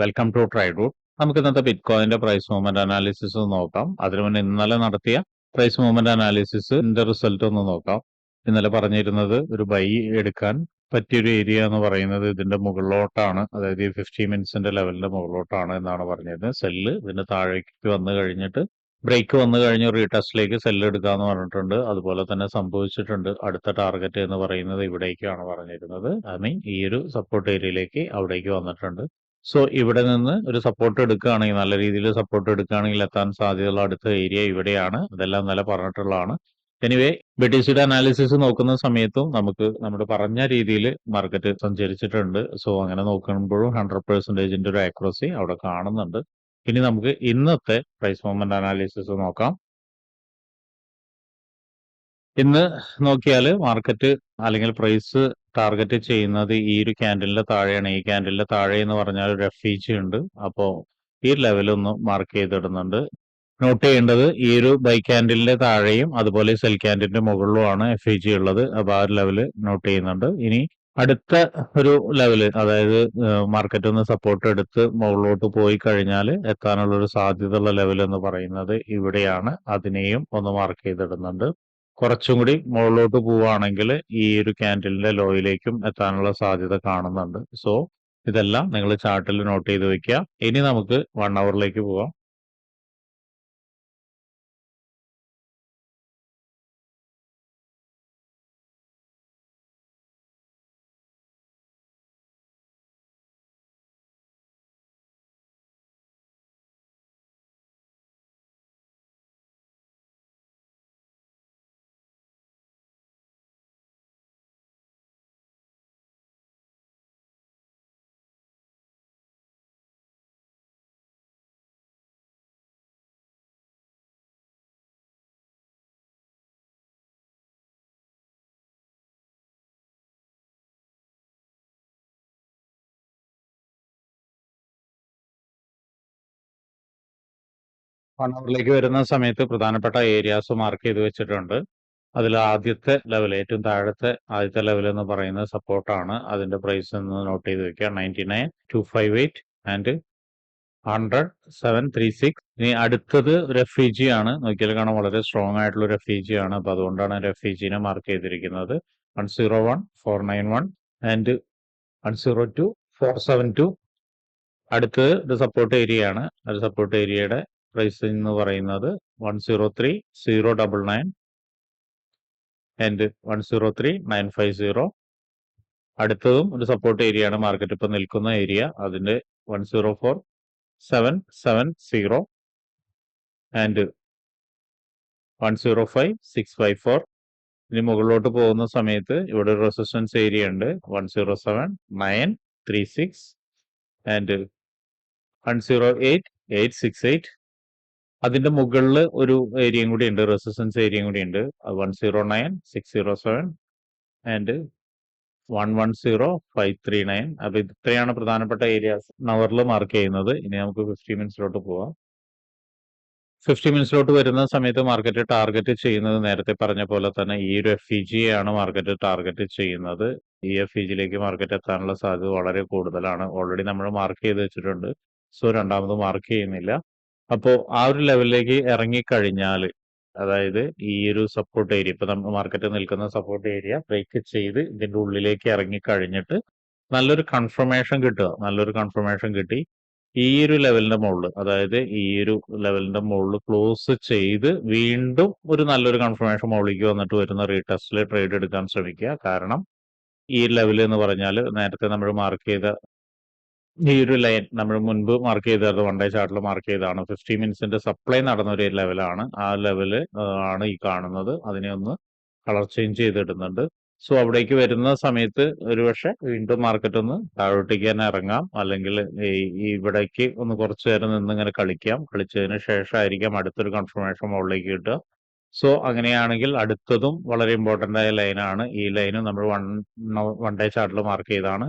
Welcome to try root നമുക്ക് ഇന്നത്തെ ബിറ്റ്കോയിന്റെ price movement analysis നോക്കാം. അതിനു മുന്നേ ഇന്നലെ നടത്തിയ പ്രൈസ് മൂവ്മെന്റ് അനാലിസിസിന്റെ റിസൾട്ട് ഒന്ന് നോക്കാം. ഇന്നലെ പറഞ്ഞിരുന്നത് ഒരു ബൈ എടുക്കാൻ പറ്റിയൊരു ഏരിയ എന്ന് പറയുന്നത് ഇതിന്റെ മുകളിലോട്ടാണ്. അതായത് ഈ ഫിഫ്റ്റി മിനിറ്റ്സിന്റെ ലെവലിന്റെ മുകളിലോട്ടാണ് എന്നാണ് പറഞ്ഞിരുന്നത്. സെല്ല് ഇതിന്റെ താഴേക്ക് വന്നു കഴിഞ്ഞിട്ട് ബ്രേക്ക് വന്നു കഴിഞ്ഞ് റീടെസ്റ്റിലേക്ക് സെല്ല് എടുക്കാന്ന് പറഞ്ഞിട്ടുണ്ട്. അതുപോലെ തന്നെ സംഭവിച്ചിട്ടുണ്ട്. അടുത്ത ടാർഗറ്റ് എന്ന് പറയുന്നത് ഇവിടേക്കാണ് പറഞ്ഞിരുന്നത്. ഐ മീൻ ഈ ഒരു സപ്പോർട്ട് ഏരിയയിലേക്ക് അവിടേക്ക് വന്നിട്ടുണ്ട്. സോ ഇവിടെ നിന്ന് ഒരു സപ്പോർട്ട് എടുക്കുകയാണെങ്കിൽ നല്ല രീതിയിൽ സപ്പോർട്ട് എടുക്കുകയാണെങ്കിൽ എത്താൻ സാധ്യതയുള്ള അടുത്ത ഏരിയ ഇവിടെയാണ്. അതെല്ലാം നല്ല പറഞ്ഞിട്ടുള്ളതാണ്. എനിവേ ബ്രിട്ടീഷിയുടെ അനാലിസിസ് നോക്കുന്ന സമയത്തും നമുക്ക് നമ്മുടെ പറഞ്ഞ രീതിയിൽ മാർക്കറ്റ് സഞ്ചരിച്ചിട്ടുണ്ട്. സോ അങ്ങനെ നോക്കുമ്പോഴും ഹൺഡ്രഡ് പെർസെന്റേജിന്റെ ഒരു ആക്യുറസി അവിടെ കാണുന്നുണ്ട്. ഇനി നമുക്ക് ഇന്നത്തെ പ്രൈസ് മൂവ്മെന്റ് അനാലിസിസ് നോക്കാം. ഇന്ന് നോക്കിയാൽ മാർക്കറ്റ് അല്ലെങ്കിൽ പ്രൈസ് ടാർഗറ്റ് ചെയ്യുന്നത് ഈ ഒരു ക്യാൻഡലിന്റെ താഴെയാണ്. ഈ ക്യാൻഡലിന്റെ താഴെ എന്ന് പറഞ്ഞാൽ ഒരു എഫ് ഉണ്ട്. അപ്പോൾ ഈ ലെവലൊന്ന് മാർക്ക് ചെയ്തിടുന്നുണ്ട്. നോട്ട് ചെയ്യേണ്ടത് ഈ ഒരു ബൈ ക്യാൻഡലിന്റെ താഴെയും അതുപോലെ സെൽ ക്യാൻഡലിന്റെ മുകളിലുമാണ് എഫ് ജി ഉള്ളത്. അപ്പോൾ ആ ഒരു ലെവൽ നോട്ട് ചെയ്യുന്നുണ്ട്. ഇനി അടുത്ത ഒരു ലെവൽ അതായത് മാർക്കറ്റ് ഒന്ന് സപ്പോർട്ട് എടുത്ത് മുകളിലോട്ട് പോയി കഴിഞ്ഞാൽ എത്താനുള്ള ഒരു സാധ്യതയുള്ള ലെവൽ എന്ന് പറയുന്നത് ഇവിടെയാണ്. അതിനെയും ഒന്ന് മാർക്ക് ചെയ്തിടുന്നുണ്ട്. കുറച്ചും കൂടി മുകളിലോട്ട് പോവുകയാണെങ്കിൽ ഈ ഒരു ക്യാൻഡിലിന്റെ ലോയിലേക്കും എത്താനുള്ള സാധ്യത കാണുന്നുണ്ട്. സോ ഇതെല്ലാം നിങ്ങൾ ചാർട്ടിൽ നോട്ട് ചെയ്ത് വെക്കുക. ഇനി നമുക്ക് വൺ അവറിലേക്ക് പോവാം വൺ അവറിലേക്ക് വരുന്ന സമയത്ത് പ്രധാനപ്പെട്ട ഏരിയാസ് മാർക്ക് ചെയ്ത് വെച്ചിട്ടുണ്ട്. അതിൽ ആദ്യത്തെ ലെവൽ ഏറ്റവും താഴത്തെ ആദ്യത്തെ ലെവൽ എന്ന് പറയുന്ന സപ്പോർട്ടാണ് അതിന്റെ പ്രൈസ് എന്ന് നോട്ട് ചെയ്ത് വെക്കുക. Ninety nine two five eight and hundred seven three six ഇനി അടുത്തത് റെഫ്യൂജി ആണ്. നോക്കിയാൽ കാണാൻ വളരെ സ്ട്രോങ് ആയിട്ടുള്ള റെഫ്യൂജി ആണ്. അപ്പൊ അതുകൊണ്ടാണ് റെഫ്യൂജിനെ മാർക്ക് ചെയ്തിരിക്കുന്നത്. One zero one four nine one and one zero two four seven two അടുത്തത് സപ്പോർട്ട് ഏരിയ ആണ്. അത് സപ്പോർട്ട് ഏരിയയുടെ പ്രൈസ് എന്ന് പറയുന്നത് one zero three zero double nine and one zero three nine five zero അടുത്തതും ഒരു support area ആണ് market ഇപ്പൊ നിൽക്കുന്ന ഏരിയ അതിന്റെ one zero four seven seven zero and one zero five six five four ഇനി മുകളിലോട്ട് പോകുന്ന സമയത്ത് ഇവിടെ ഒരു റെസിസ്റ്റൻസ് ഏരിയ ഉണ്ട്. One zero seven nine three six and one zero eight eight six eight അതിന്റെ മുകളിൽ ഒരു ഏരിയയും കൂടി ഉണ്ട്. റെസിസ്റ്റൻസ് ഏരിയയും കൂടി ഉണ്ട്. One zero nine six zero seven and one one zero five three nine അപ്പൊ ഇത്രയാണ് പ്രധാനപ്പെട്ട ഏരിയാസ് നവറിൽ മാർക്ക് ചെയ്യുന്നത്. ഇനി നമുക്ക് ഫിഫ്റ്റി മിനിറ്റ്സിലോട്ട് പോവാം. ഫിഫ്റ്റി മിനിറ്റ്സിലോട്ട് വരുന്ന സമയത്ത് മാർക്കറ്റ് ടാർഗറ്റ് ചെയ്യുന്നത് നേരത്തെ പറഞ്ഞ പോലെ തന്നെ ഈ ഒരു എഫ് ഇ ജി ആണ് മാർക്കറ്റ് ടാർഗറ്റ് ചെയ്യുന്നത്. ഈ എഫ് ഇ ജിയിലേക്ക് മാർക്കറ്റ് എത്താനുള്ള സാധ്യത വളരെ കൂടുതലാണ്. ഓൾറെഡി നമ്മൾ മാർക്ക് ചെയ്ത് വെച്ചിട്ടുണ്ട്. സോ രണ്ടാമത് മാർക്ക് ചെയ്യുന്നില്ല. അപ്പോൾ ആ ഒരു ലെവലിലേക്ക് ഇറങ്ങിക്കഴിഞ്ഞാൽ അതായത് ഈ ഒരു സപ്പോർട്ട് ഏരിയ ഇപ്പൊ നമ്മൾ മാർക്കറ്റ് നിൽക്കുന്ന സപ്പോർട്ട് ഏരിയ ബ്രേക്ക് ചെയ്ത് ഇതിന്റെ ഉള്ളിലേക്ക് ഇറങ്ങി കഴിഞ്ഞിട്ട് നല്ലൊരു കൺഫർമേഷൻ കിട്ടുക. നല്ലൊരു കൺഫർമേഷൻ കിട്ടി. ഈ ഒരു ലെവലിന്റെ മുകളിൽ അതായത് ഈ ഒരു ലെവലിന്റെ മുകളിൽ ക്ലോസ് ചെയ്ത് വീണ്ടും ഒരു നല്ലൊരു കൺഫർമേഷൻ മുകളിലേക്ക് വന്നിട്ട് വരുന്ന റീടെസ്റ്റിൽ ട്രേഡ് എടുക്കാൻ ശ്രമിക്കുക. കാരണം ഈ ലെവൽ എന്ന് പറഞ്ഞാൽ നേരത്തെ നമ്മൾ മാർക്ക് ചെയ്ത ഈ ഒരു ലൈൻ നമ്മൾ മുൻപ് മാർക്ക് ചെയ്തത് വൺ ഡേ ചാർട്ടിൽ മാർക്ക് ചെയ്താണ് ഫിഫ്റ്റി മിനിറ്റ്സിന്റെ സപ്ലൈ നടന്ന ഒരു ലെവലാണ് ആ ലെവൽ ആണ് ഈ കാണുന്നത്. അതിനെ ഒന്ന് കളർ ചേഞ്ച് ചെയ്തിടുന്നുണ്ട്. സോ അവിടേക്ക് വരുന്ന സമയത്ത് ഒരുപക്ഷെ വീണ്ടും മാർക്കറ്റ് ഒന്ന് താഴോട്ടേക്ക് തന്നെ ഇറങ്ങാം. അല്ലെങ്കിൽ ഇവിടേക്ക് ഒന്ന് കുറച്ചു നേരം നിന്ന് ഇങ്ങനെ കളിക്കാം. കളിച്ചതിന് ശേഷമായിരിക്കാം അടുത്തൊരു കൺഫർമേഷൻ മുകളിലേക്ക് കിട്ടുക. സോ അങ്ങനെയാണെങ്കിൽ അടുത്തതും വളരെ ഇമ്പോർട്ടന്റ് ആയ ലൈനാണ് ഈ ലൈനും നമ്മൾ വൺ വൺ ഡേ ചാർട്ടിൽ മാർക്ക് ചെയ്താണ്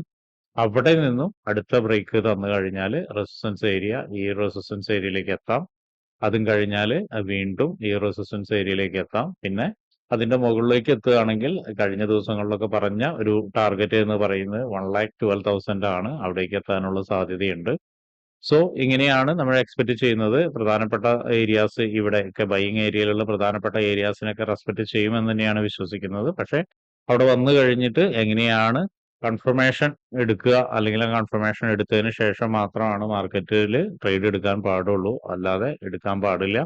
അവിടെ നിന്നും അടുത്ത ബ്രേക്ക് തന്നു കഴിഞ്ഞാൽ റെസിസ്റ്റൻസ് ഏരിയ ഈ റെസിസ്റ്റൻസ് ഏരിയയിലേക്ക് എത്താം. അതും കഴിഞ്ഞാൽ വീണ്ടും ഈ റെസിസ്റ്റൻസ് ഏരിയയിലേക്ക് എത്താം. പിന്നെ അതിന്റെ മുകളിലേക്ക് എത്തുകയാണെങ്കിൽ കഴിഞ്ഞ ദിവസങ്ങളിലൊക്കെ പറഞ്ഞ ഒരു ടാർഗറ്റ് എന്ന് പറയുന്നത് വൺ ലാക്ക് ട്വൽവ് തൗസൻഡ് ആണ് അവിടേക്ക് എത്താനുള്ള സാധ്യതയുണ്ട്. സോ ഇങ്ങനെയാണ് നമ്മൾ എക്സ്പെക്ട് ചെയ്യുന്നത്. പ്രധാനപ്പെട്ട ഏരിയാസ് ഇവിടെ ഒക്കെ ബൈയിങ് ഏരിയയിലുള്ള പ്രധാനപ്പെട്ട ഏരിയാസിനൊക്കെ റെസ്പെക്ട് ചെയ്യുമെന്ന് തന്നെയാണ് വിശ്വസിക്കുന്നത്. പക്ഷെ അവിടെ വന്നു കഴിഞ്ഞിട്ട് എങ്ങനെയാണ് കൺഫർമേഷൻ എടുക്കുക അല്ലെങ്കിൽ കൺഫർമേഷൻ എടുത്തതിന് ശേഷം മാത്രമാണ് മാർക്കറ്റിൽ ട്രേഡ് എടുക്കാൻ പാടുള്ളൂ. അല്ലാതെ എടുക്കാൻ പാടില്ല.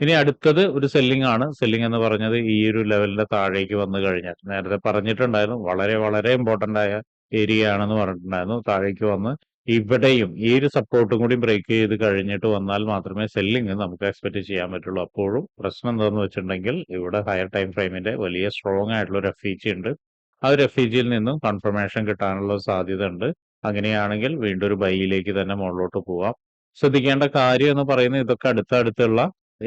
ഇനി അടുത്തത് ഒരു സെല്ലിംഗ് ആണ്. സെല്ലിംഗ് എന്ന് പറഞ്ഞത് ഈ ഒരു ലെവലിന്റെ താഴേക്ക് വന്നു കഴിഞ്ഞാൽ. നേരത്തെ പറഞ്ഞിട്ടുണ്ടായിരുന്നു. വളരെ വളരെ ഇമ്പോർട്ടന്റ് ആയ ഏരിയ ആണെന്ന് പറഞ്ഞിട്ടുണ്ടായിരുന്നു. താഴേക്ക് വന്ന് ഇവിടെയും ഈ ഒരു സപ്പോർട്ടും കൂടി ബ്രേക്ക് ചെയ്ത് കഴിഞ്ഞിട്ട് വന്നാൽ മാത്രമേ സെല്ലിംഗ് നമുക്ക് എക്സ്പെക്ട് ചെയ്യാൻ പറ്റുള്ളൂ. അപ്പോഴും പ്രശ്നം എന്താണെന്ന് വെച്ചിട്ടുണ്ടെങ്കിൽ ഇവിടെ ഹയർ ടൈം ഫ്രെയിമിന്റെ വലിയ സ്ട്രോങ് ആയിട്ടുള്ള ഒരു എഫ് ഉണ്ട്. ആ ഒരു എഫ് ജിയിൽ നിന്നും കൺഫർമേഷൻ കിട്ടാനുള്ള സാധ്യത ഉണ്ട് അങ്ങനെയാണെങ്കിൽ വീണ്ടും ഒരു ബൈയിലേക്ക് തന്നെ മുകളിലോട്ട് പോവാം. ശ്രദ്ധിക്കേണ്ട കാര്യം എന്ന് പറയുന്നത് ഇതൊക്കെ അടുത്തടുത്തുള്ള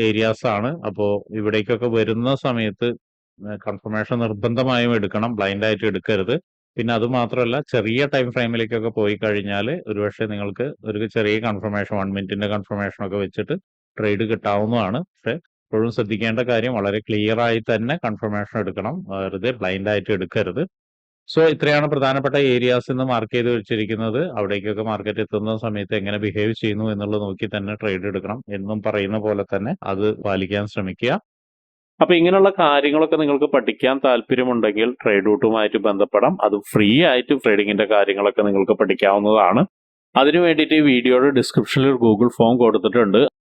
ഏരിയാസ് ആണ്. അപ്പോൾ ഇവിടേക്കൊക്കെ വരുന്ന സമയത്ത് കൺഫർമേഷൻ നിർബന്ധമായും എടുക്കണം. ബ്ലൈൻഡ് ആയിട്ട് എടുക്കരുത്. പിന്നെ അത് മാത്രമല്ല ചെറിയ ടൈം ഫ്രെയിമിലേക്കൊക്കെ പോയി കഴിഞ്ഞാൽ ഒരുപക്ഷെ നിങ്ങൾക്ക് ഒരു ചെറിയ കൺഫർമേഷൻ വൺ മിനിറ്റിന്റെ കൺഫർമേഷൻ ഒക്കെ വെച്ചിട്ട് ട്രേഡ് കിട്ടാവുന്നതാണ്. പക്ഷെ എപ്പോഴും ശ്രദ്ധിക്കേണ്ട കാര്യം വളരെ ക്ലിയർ ആയി തന്നെ കൺഫർമേഷൻ എടുക്കണം. വെറുതെ ബ്ലൈൻഡ് ആയിട്ട് എടുക്കരുത്. സോ ഇത്രയാണ് പ്രധാനപ്പെട്ട ഏരിയാസ് ഇന്ന് മാർക്ക് ചെയ്ത് വെച്ചിരിക്കുന്നത്. അവിടേക്കൊക്കെ മാർക്കറ്റ് എത്തുന്ന സമയത്ത് എങ്ങനെ ബിഹേവ് ചെയ്യുന്നു എന്നുള്ളത് നോക്കി തന്നെ ട്രേഡ് എടുക്കണം. എന്നും പറയുന്ന പോലെ തന്നെ അത് പാലിക്കാൻ ശ്രമിക്കുക. അപ്പൊ ഇങ്ങനെയുള്ള കാര്യങ്ങളൊക്കെ നിങ്ങൾക്ക് പഠിക്കാൻ താല്പര്യമുണ്ടെങ്കിൽ ട്രേഡ് റൂട്ടുമായിട്ട് ബന്ധപ്പെടാം. അത് ഫ്രീ ആയിട്ട് ട്രേഡിങ്ങിന്റെ കാര്യങ്ങളൊക്കെ നിങ്ങൾക്ക് പഠിക്കാവുന്നതാണ്. അതിനു വേണ്ടിയിട്ട് ഈ വീഡിയോയുടെ ഡിസ്ക്രിപ്ഷനിൽ ഒരു ഗൂഗിൾ ഫോം കൊടുത്തിട്ടുണ്ട്.